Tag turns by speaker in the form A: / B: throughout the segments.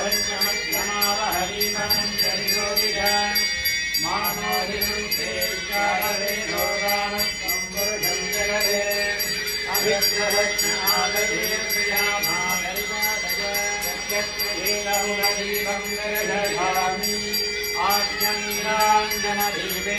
A: जालेभक्ष्मोभ्यमज्ञान हरितञ्जनयो मानोभिन्धेदानत्वं गृहं जगे अभित्रभज्ञालहेन्द्रियामि आज्ञाञ्जनदीपे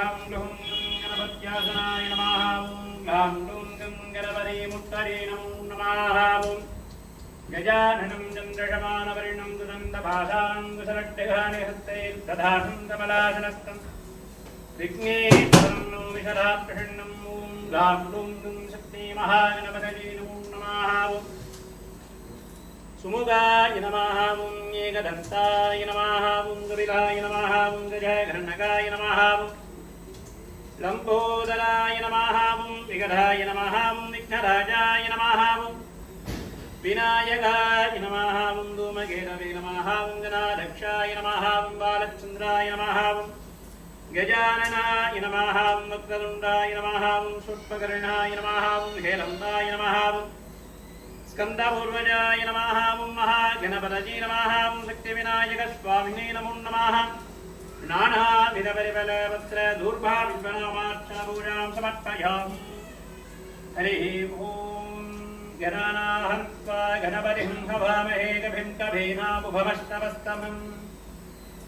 A: ॐ लुं गणपत्यासनाय नमः ॐ लुं गं गणपतिमुत्तरे नमो नमः ॐ गजाननं चन्द्रशमानवर्णं सुदन्तभासां कुशलट्टिघानिहस्तैर्दधानं कमलासनस्थम् विघ्नेश्वरं नो विशदाप्रसन्नम् ॐ गां लुं गुं शक्तिमहागणपतये नमो नमः ॐ सुमुगाय नमः ॐ एकदन्ताय नमः ॐ कपिलाय नमः ॐ गजघर्णकाय नमः ॐ लम्बोदराय नमः ॐ विगधाय नमः ॐ विघ्नराजाय नमः ॐ विनायकाय नमः ॐ धूमकेतवे नमः ॐ गणाध्यक्षाय नमः ॐ बालचन्द्राय नमः ॐ गजाननाय नमः ॐ वक्रतुण्डाय नमः ॐ शुष्पकर्णाय नमः ॐ हेलन्दाय नमः ॐ स्कन्दपूर्वजाय नमः ॐ महागणपतये नमः ॐ शक्तिविनायकस्वामिने नमो नमः नानाविधपरिबलवस्त्र दूर्भाविद्वनामार्चनपूजां समर्पयामि हरिः ॐ गणानाहन्त्वा गणपतिं हवामहे कभिं कभीनामुभमष्टमस्तमम्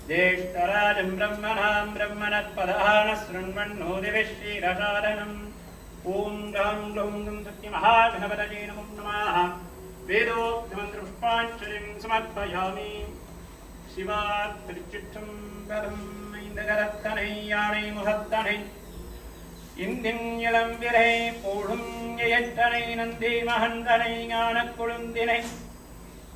A: ज्येष्ठराजं ब्रह्मणां ब्रह्मणत्पदहानः शृण्वन्नो दिविश्रीरसादनम् ॐ गां ग्लौं गं सत्यमहागणपतये नमो नमः वेदोक्तमन्त्रपुष्पाञ्जलिं समर्पयामि சிவா பெரும் ஐந்தகரத்தனை யானை முகத்தனை. இந்தின் இளம்பிரை போடும் எயற்றனை நந்தி மகந்தனை ஞான கொழுந்தினை.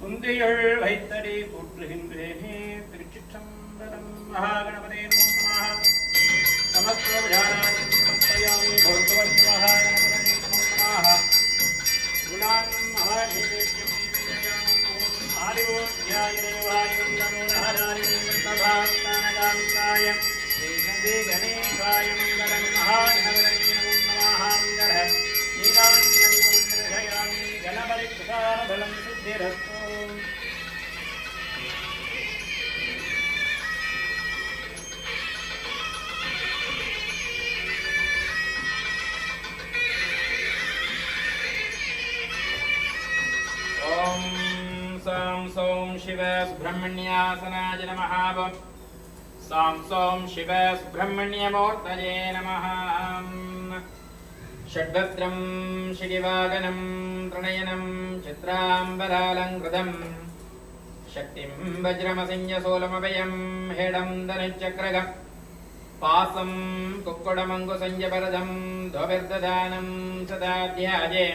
A: குந்தியுள் வைத்தடி போற்றுகின்றேனே திருச்சிற்றம்பரம் மகாகணபதே நமமாக சமத்துவயாமி போர்த்துவத்வாக குணான் மகாநிவேத்தியம் भास्तानगामिकाय श्रीमते गणेशाय मङ्गलं महानगरीयं नमाहाङ्गरः नीलाञ्जनं गणपतिप्रसारफलं सिद्धिरस्तु
B: सौं सौं शिव सुब्रह्मण्यासनाय नमः सौं सौं शिव सुब्रह्मण्यमूर्तये नमः षड्भद्रं शिगिवागनं प्रणयनं चित्राम्बरालङ्कृतम् शक्तिं वज्रमसिंहसोलमभयं हेडं धनुश्चक्रगम् पासं कुक्कुडमङ्कुसञ्जपरदं द्वभिर्दधानं सदा ध्याये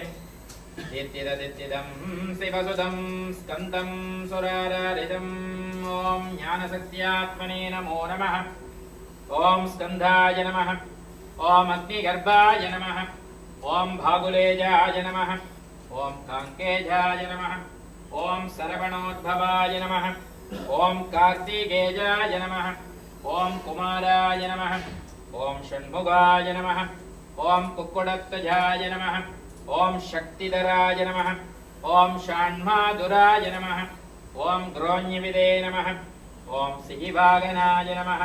B: नित्यददित्यदं शिवसुदं स्कन्दं सुरारारिदम् ॐ ज्ञानसत्यात्मने नमो नमः। ॐ स्कन्धाय नमः। ॐ अग्निगर्भाय नमः। ॐ भागुलेजाय नमः। ॐ काङ्केजाय नमः। ॐ सरवणोद्भवाय नमः। ॐ कार्तिकेयाय नमः। ॐ कुमाराय नमः। ॐ षण्मुगाय नमः। ॐ कुक्कुडत्तजाय नमः। ॐ शक्तिधराय नमः ॐ षाण्माधुराय नमः ॐ ग्रोण्यविदे नमः ॐ सिहिवागनाय नमः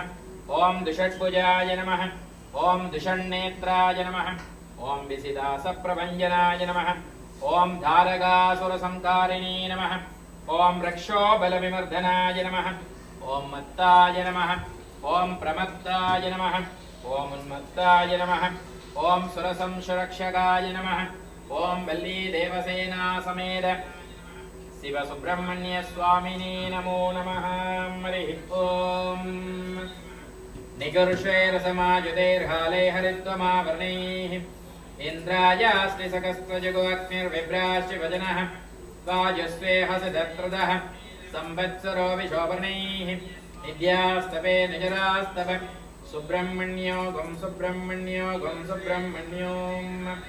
B: ॐ दुषड्भुजाय नमः ॐ दुषण्नेत्राय नमः ॐ विसिदासप्रभञ्जनाय नमः ॐ धारगासुरसंकारिणी नमः ॐ रक्षोबलविमर्दनाय नमः ॐ मत्ताय नमः ॐ प्रमत्ताय नमः ॐ उन्मत्ताय नमः ॐ सुरसंसुरक्षकाय नमः ఓం వల్లీ దేవసేనా సమేత. శివ సుబ్రహ్మణ్య స్వామిని నమో నమ. హరి ఓం. నికర్షైరసమాయుతైర్హాలే హరిద్వమావరణై ఇంద్రాయాస్తి సకస్త్వజగోగ్నిర్విభ్రాశ్చి వజన వాయుస్వేహ సిధత్రద సంవత్సరో విశోభరణై. నిద్యాస్తవే నిజరాస్తవ. సుబ్రహ్మణ్యో గం సుబ్రహ్మణ్యో గం సుబ్రహ్మణ్యోం.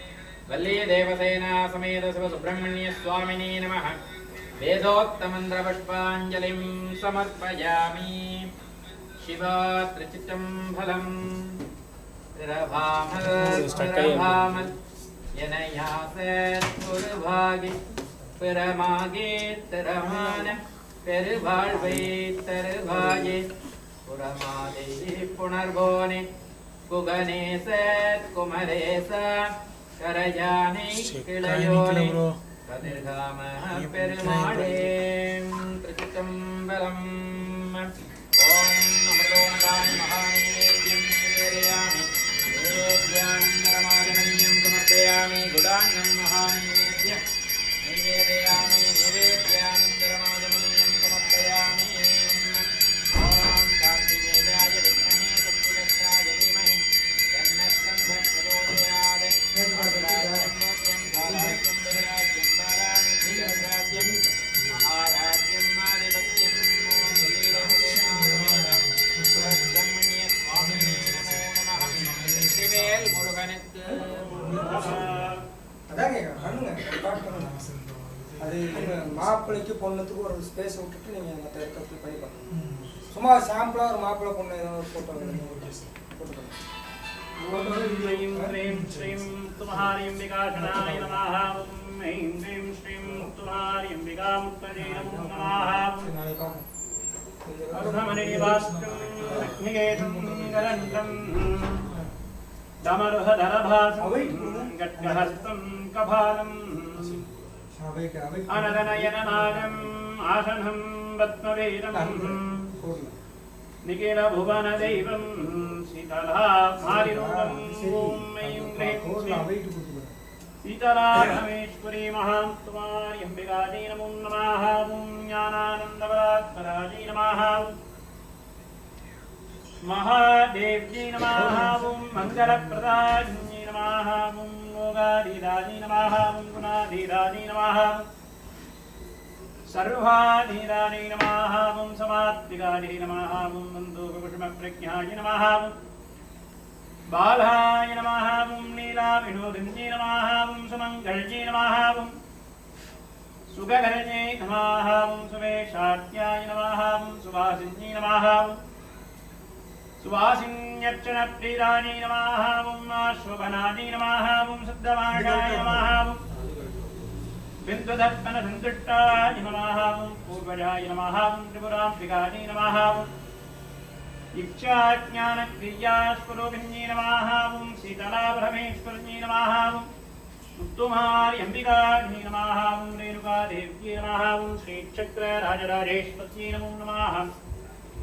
B: वल्लीदेवसेना समेत शिवसुब्रह्मण्यस्वामिने नमः वेदोक्तमन्त्रपुष्पाञ्जलिं समर्पयामि शिवात्रिचितं फलम् திரபாமல் திரபாமல் எனையாசற்குருவாகி பிறமாகி திறமான பெருவாழ்வை தருவாயே புறமாதே புணர்வோனே குகனேச குமரேச கரஜானை கிளையோனே கதிர்காம பெருமாளே திருச்சித்தம்பலம் ஓம்
C: மாப்பிள்ளைக்கு பொண்ணுத்துக்கு ஒரு ஸ்பேஸ் விட்டுட்டு நீங்க அந்த இருக்கிறது பண்ணி பண்ணுங்க சும்மா சாம்பிளா ஒரு மாப்பிள்ளை பொண்ணு ஏதாவது ஒரு போட்டோ
A: எடுங்க ஃபோட்டோ போட்டு தமருஹரபாசம்
C: கட்கஹஸ்தம் கபாலம்
A: अनदनयननादम् आसनम् पद्मवीरम्
C: निखिल
A: भुवन दैवम् शीतला मारिरूपम् ॐ
C: गृहे सीतरामेश्वरी
A: महां त्वार्यम्बिकायै नमो नमः ॐ ज्ञानानन्दवरात्मराजै नमः महादेव्यै नमः ॐ मङ्गलप्रदायै नमः ॐ मोगाधीराजी नमः ॐ गुणाधीराजी नमः सर्वाधीराणी नमः ॐ समात्मिकाजी नमः ॐ बन्धुकुकुटुम्बप्रज्ञाय नमः बालाय नमः ॐ नीलाविनोदिन्ये नमः ॐ सुमङ्गल्ये नमः ॐ सुगगर्जे नमः ॐ सुवेशाट्याय नमः ॐ सुवासिन्ये नमः ॐ సువాసిన్యక్షణప్రీరాణి నమాహావం నాశ్వపనాది నమాహావం శుద్ధమాగాయ
B: నమాహావం బిందుధర్పణ సంతుష్టాయ నమాహావం పూర్వజాయ నమాహావం త్రిపురాంబికాయ నమాహావం ఇక్షాజ్ఞానక్రియాస్వరూపిణ్యే నమాహావం సీతలాభ్రమేశ్వరణ్యే నమాహావం ఉత్తమారి అంబికాగ్ని నమాహావం రేణుకాదేవ్యే నమాహావం శ్రీచక్ర రాజరాజేశ్వర్యే నమో నమాహాం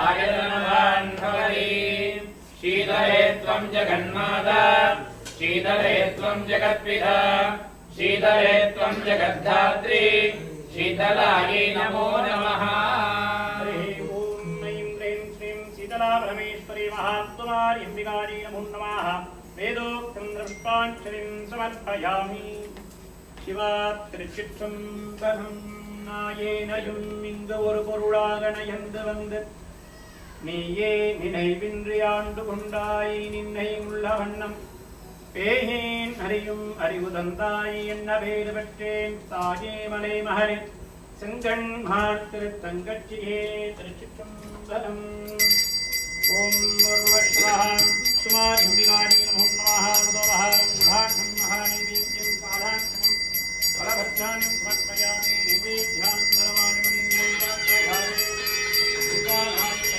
B: आयतनवान् भवति शीतले त्वं जगन्माता
D: शीतले त्वं जगत्पिता शीतले त्वं जगद्धात्री शीतलायै नमो नमः
B: हरिः ॐ ऐं ह्रीं श्रीं शीतलापरमेश्वरी महात्मार्यम्बिकायै नमो नमः वेदोक्तं पुष्पाञ्जलिं समर्पयामि சிவா திருச்சிற்றம்பலம் நாயேனையும் இங்கு ஒரு பொருளாக நயந்து வந்து நீயே நினைவின்றி ஆண்டு கொண்டாய் நின்னை உள்ள வண்ணம். பேயேன் அறியும் அறிவு தந்தாய் என்ன பேறு பெற்றேன்? தாயே மலை மகரே செங்கண் மாத்திரு தங்கச்சியே திருச்சிற்றம்பலம். ஓம் உர்வஸ்வஹாம் சுமாரிம்பிகாரி நமோ நமः முதோபஹாரம் மகாணி மகாநைவேத்யம் பாதாந்தம் பலபத்ராணி சமர்ப்பயாமி நிவேத்யான் நலமானி மணியோகாயே சுகானாய் சங்கத்ரம்மகத்ரே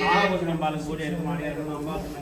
B: நாகபூஷணம் பாலம் பூஜை இருக்கும் மாடியார்கள் அம்பாசன்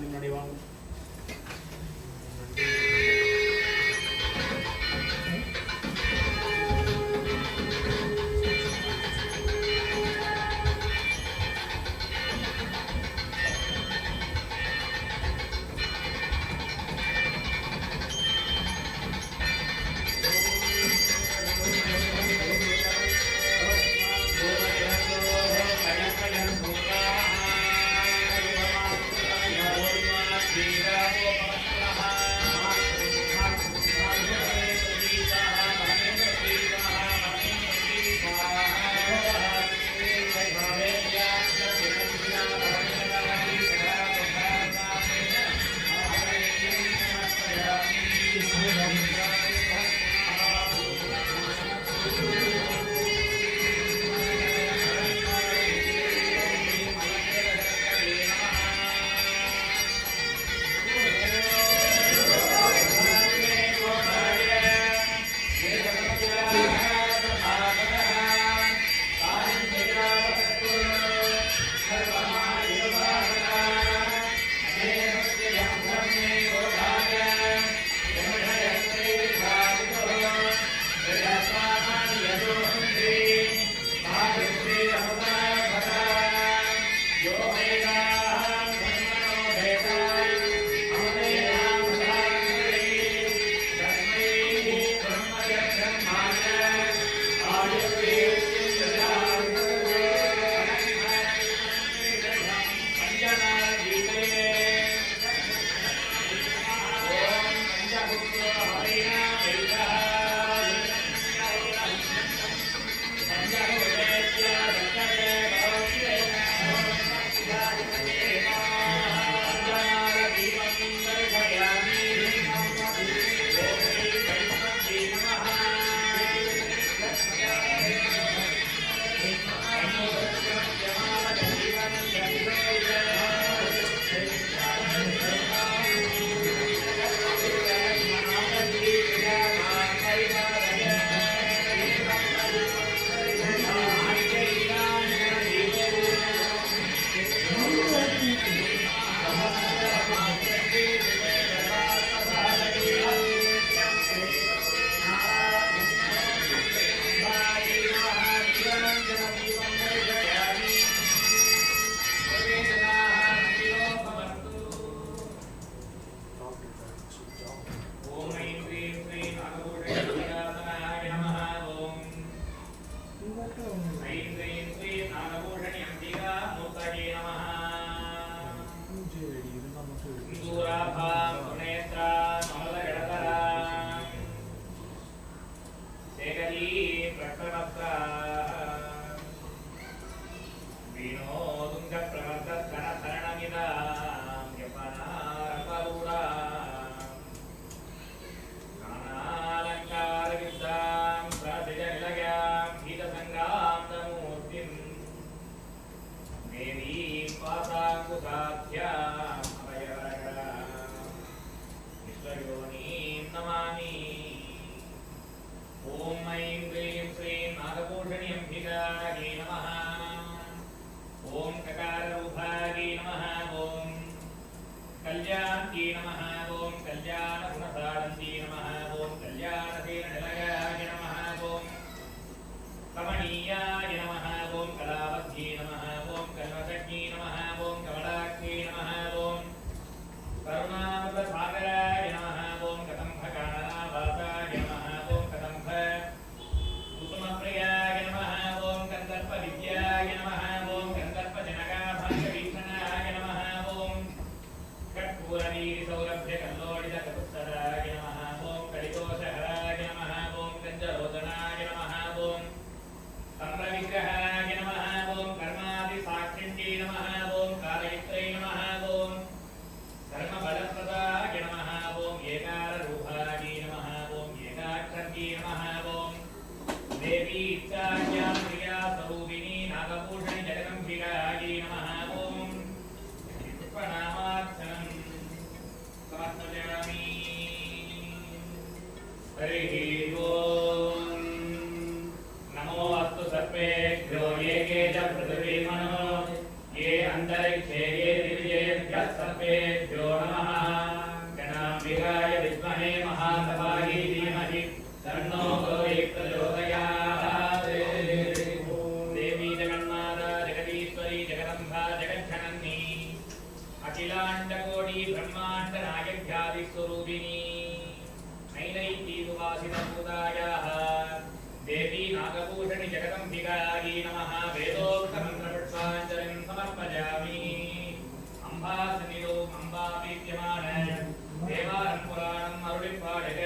B: సంప్రదాయాః దేవీ నాగభూషణి జగదంబికాయీ నమః. వేదోక్తమంత్రపుష్పాంజలిం సమర్పయామి.
C: అంబాసనిలో అంబా విద్యమాన దేవారం పురాణం అరుళిపాడగ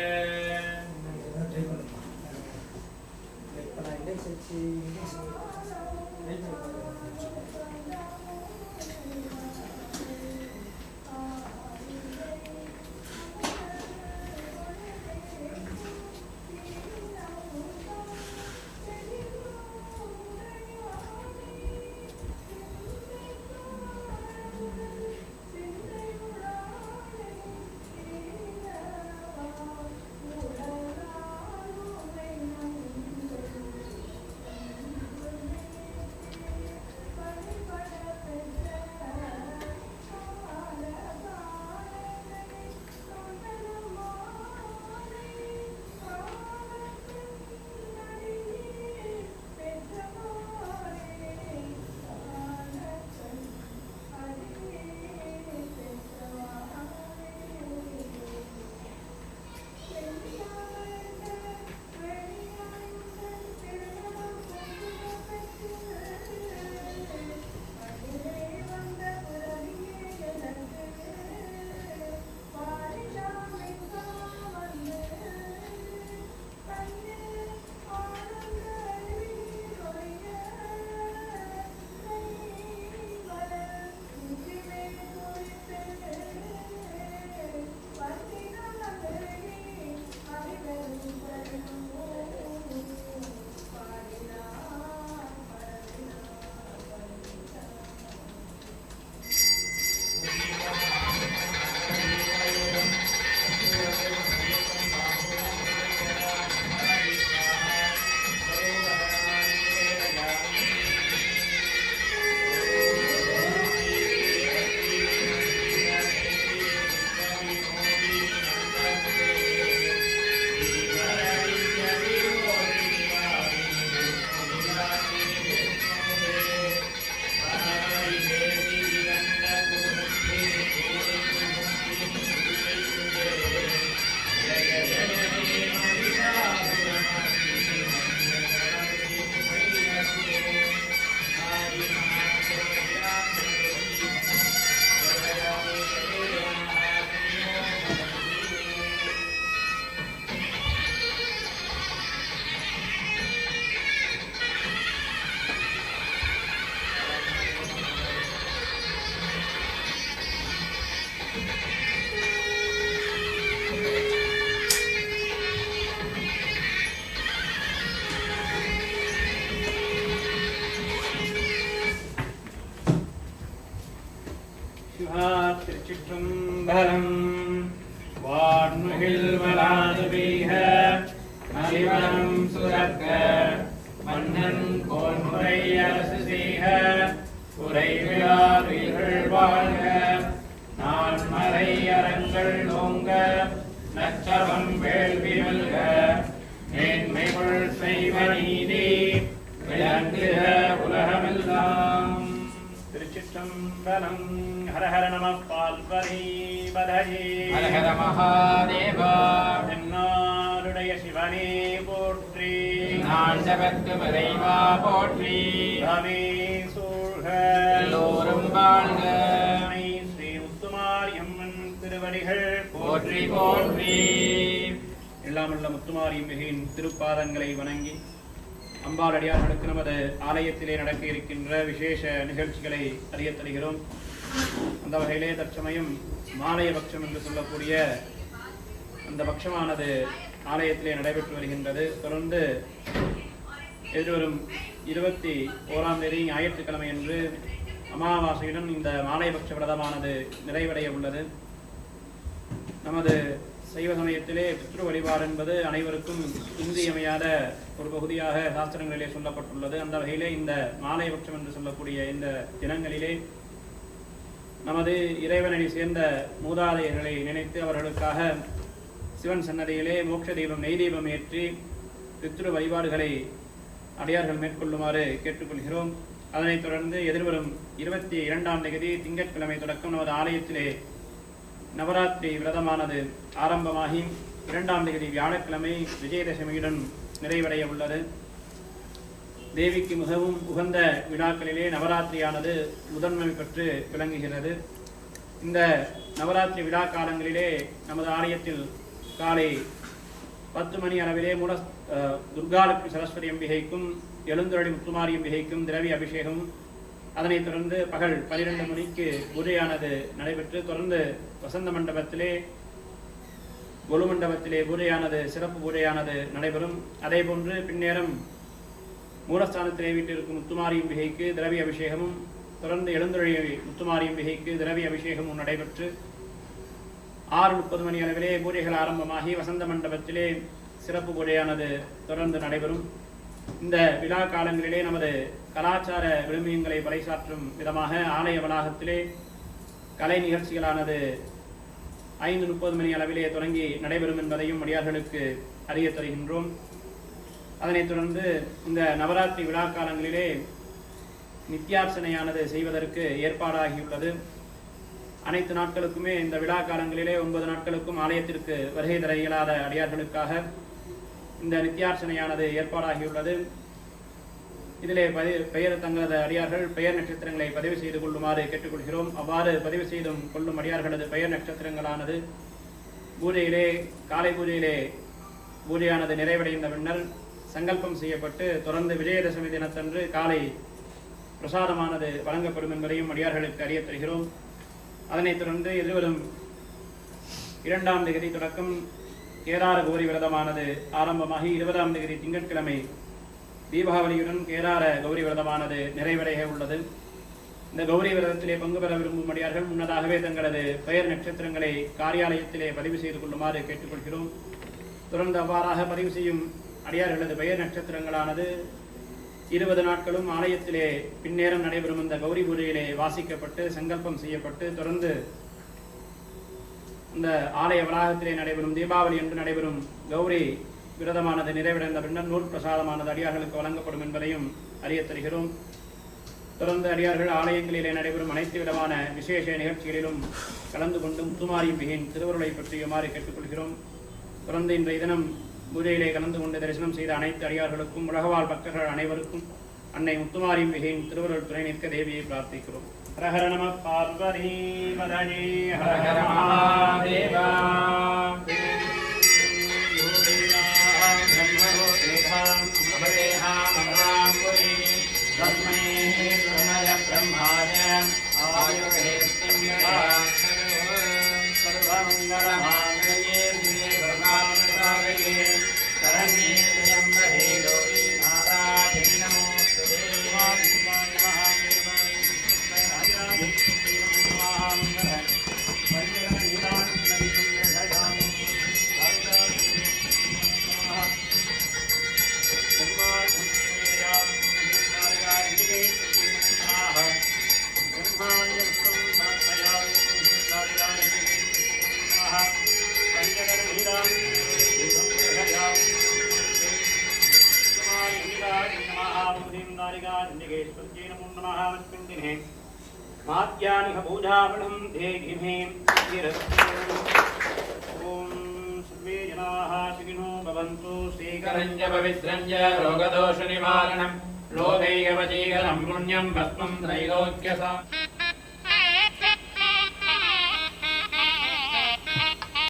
A: திருச்சிற்றம்பலம். வான்முகில் வராதுவீக மலிவனம் சுரக்க மன்னன் கோன்முறை அரசு செய்க உரைவிழார் உயிர்கள் வாழ்க நான்
B: மறை அரங்கள் நோங்க நச்சரம் வேள்வி மல்க மேன்மைகள் செய்வ நீதி விளங்குக உலகமெல்லாம்.
A: திருச்சிற்றம்பலம். ஹர ஹர நம
B: ஹர ஹர மகாதேவா
A: தென்னாடுடைய சிவனே போற்றி
B: நாண்டவர்க்கு மறைவா போற்றி
A: ராமே சூழ்க
B: எல்லோரும் வாழ்க
A: ஸ்ரீ முத்துமாரியம்மன் திருவடிகள்
B: போற்றி போற்றி
A: எல்லாமுள்ள முத்துமாரியம் மிகையின் திருப்பாதங்களை வணங்கி அம்பாள் அடியார்களுக்கு நமது ஆலயத்திலே நடக்க இருக்கின்ற விசேஷ நிகழ்ச்சிகளை அறியத் தருகிறோம். அந்த வகையிலே தற்சமயம் மாலைய பட்சம் என்று சொல்லக்கூடிய அந்த பட்சமானது ஆலயத்திலே நடைபெற்று வருகின்றது. தொடர்ந்து எதிர்வரும் இருபத்தி ஓராம் தேதி ஞாயிற்றுக்கிழமை அன்று அமாவாசையுடன் இந்த மாலைபட்ச விரதமானது நிறைவடைய உள்ளது. நமது சைவ சமயத்திலே பித்ரு வழிபாடு என்பது அனைவருக்கும் இன்றியமையாத ஒரு பகுதியாக சாஸ்திரங்களிலே சொல்லப்பட்டுள்ளது. அந்த வகையிலே இந்த மாலைபட்சம் என்று சொல்லக்கூடிய இந்த தினங்களிலே நமது இறைவனை சேர்ந்த மூதாதையர்களை நினைத்து அவர்களுக்காக சிவன் சன்னதியிலே மோட்ச தீபம் நெய் தீபம் ஏற்றி பித்ரு வழிபாடுகளை அடியார்கள் மேற்கொள்ளுமாறு கேட்டுக்கொள்கிறோம். அதனைத் தொடர்ந்து எதிர்வரும் இருபத்தி இரண்டாம் தேதி திங்கட்கிழமை தொடக்கம் நமது ஆலயத்திலே நவராத்திரி விரதமானது ஆரம்பமாகி இரண்டாம் தேதி வியாழக்கிழமை விஜயதசமியுடன் நிறைவடைய உள்ளது. தேவிக்கு மிகவும் உகந்த விழாக்களிலே நவராத்திரியானது முதன்மை பெற்று விளங்குகிறது. இந்த நவராத்திரி விழா காலங்களிலே நமது ஆலயத்தில் காலை பத்து மணி அளவிலே மூல அஹ், துர்காலட்சுமி சரஸ்வதி அம்பிகைக்கும் எழுந்தருளி முத்துமாரி அம்பிகைக்கும் திரவி அபிஷேகம் அதனைத் தொடர்ந்து பகல் பனிரெண்டு மணிக்கு பூஜையானது நடைபெற்று தொடர்ந்து வசந்த மண்டபத்திலே கொலு மண்டபத்திலே பூஜையானது சிறப்பு பூஜையானது நடைபெறும். அதே போன்று பின்னேரம் மூலஸ்தானத்திலே வீட்டிற்கும் முத்துமாரி அம்பிகைக்கு திரவி அபிஷேகமும் தொடர்ந்து எழுந்தொழி முத்துமாரி அம்பிகைக்கு திரவி அபிஷேகமும் நடைபெற்று ஆறு முப்பது மணி அளவிலே பூஜைகள் ஆரம்பமாகி வசந்த மண்டபத்திலே சிறப்பு பூஜையானது தொடர்ந்து நடைபெறும். இந்த விழா காலங்களிலே நமது கலாச்சார விழுமியங்களை பறைசாற்றும் விதமாக ஆலய வளாகத்திலே கலை நிகழ்ச்சிகளானது ஐந்து முப்பது மணி அளவிலே தொடங்கி நடைபெறும் என்பதையும் அடியார்களுக்கு அறிய தருகின்றோம் அதனைத் தொடர்ந்து இந்த நவராத்திரி விழா காலங்களிலே நித்தியார்ச்சனையானது செய்வதற்கு ஏற்பாடாகியுள்ளது. அனைத்து நாட்களுக்குமே இந்த விழா காலங்களிலே ஒன்பது நாட்களுக்கும் ஆலயத்திற்கு வருகை தர இயலாத அடியார்களுக்காக இந்த நித்தியார்ச்சனையானது ஏற்பாடாகியுள்ளது. இதிலே பதி பெயர் தங்களது அடியார்கள் பெயர் நட்சத்திரங்களை பதிவு செய்து கொள்ளுமாறு கேட்டுக்கொள்கிறோம். அவ்வாறு பதிவு செய்தும் கொள்ளும் அடியார்களது பெயர் நட்சத்திரங்களானது பூஜையிலே காலை பூஜையிலே பூஜையானது நிறைவடைந்த பின்னர் சங்கல்பம் செய்யப்பட்டு தொடர்ந்து விஜயதசமி தினத்தன்று காலை பிரசாதமானது வழங்கப்படும் என்பதையும் அடியார்களுக்கு அறிய தருகிறோம். அதனைத் தொடர்ந்து எதிர்வரும் இரண்டாம் தேதி தொடக்கம் கேதார கௌரி விரதமானது ஆரம்பமாகி இருபதாம் தேதி திங்கட்கிழமை தீபாவளியுடன் கேதார கௌரி விரதமானது நிறைவடைய உள்ளது. இந்த கௌரி விரதத்திலே பங்கு பெற விரும்பும் அடியார்கள் முன்னதாகவே தங்களது பெயர் நட்சத்திரங்களை காரியாலயத்திலே பதிவு செய்து கொள்ளுமாறு கேட்டுக்கொள்கிறோம். தொடர்ந்து அவ்வாறாக பதிவு செய்யும் அடியார்களது பெயர் நட்சத்திரங்களானது இருபது நாட்களும் ஆலயத்திலே பின்னேரம் நடைபெறும் இந்த கௌரி பூஜையிலே வாசிக்கப்பட்டு சங்கல்பம் செய்யப்பட்டு தொடர்ந்து இந்த ஆலய வளாகத்திலே நடைபெறும் தீபாவளி என்று நடைபெறும் கௌரி விரதமானது நிறைவடைந்த பின்னர் நூல் பிரசாதமானது அடியார்களுக்கு வழங்கப்படும் என்பதையும் அறியத் தருகிறோம். தொடர்ந்து அடியார்கள் ஆலயங்களிலே நடைபெறும் அனைத்து விதமான விசேஷ நிகழ்ச்சிகளிலும் கலந்து கொண்டு முத்துமாரி மிகின் திருவருளை பற்றியுமாறு கேட்டுக்கொள்கிறோம். தொடர்ந்து இன்றைய தினம் பூஜையிலே கலந்து கொண்டு தரிசனம் செய்த அனைத்து அடியார்களுக்கும் உலகவாழ் பக்தர்கள் அனைவருக்கும் அன்னை முத்துமாரி மிகையின் திருவருள் துணை நிற்க தேவியை பிரார்த்திக்கிறோம். ஹரஹர நம பார்வதி மதனே
B: மகாதேவா.
A: Thank you. 세상.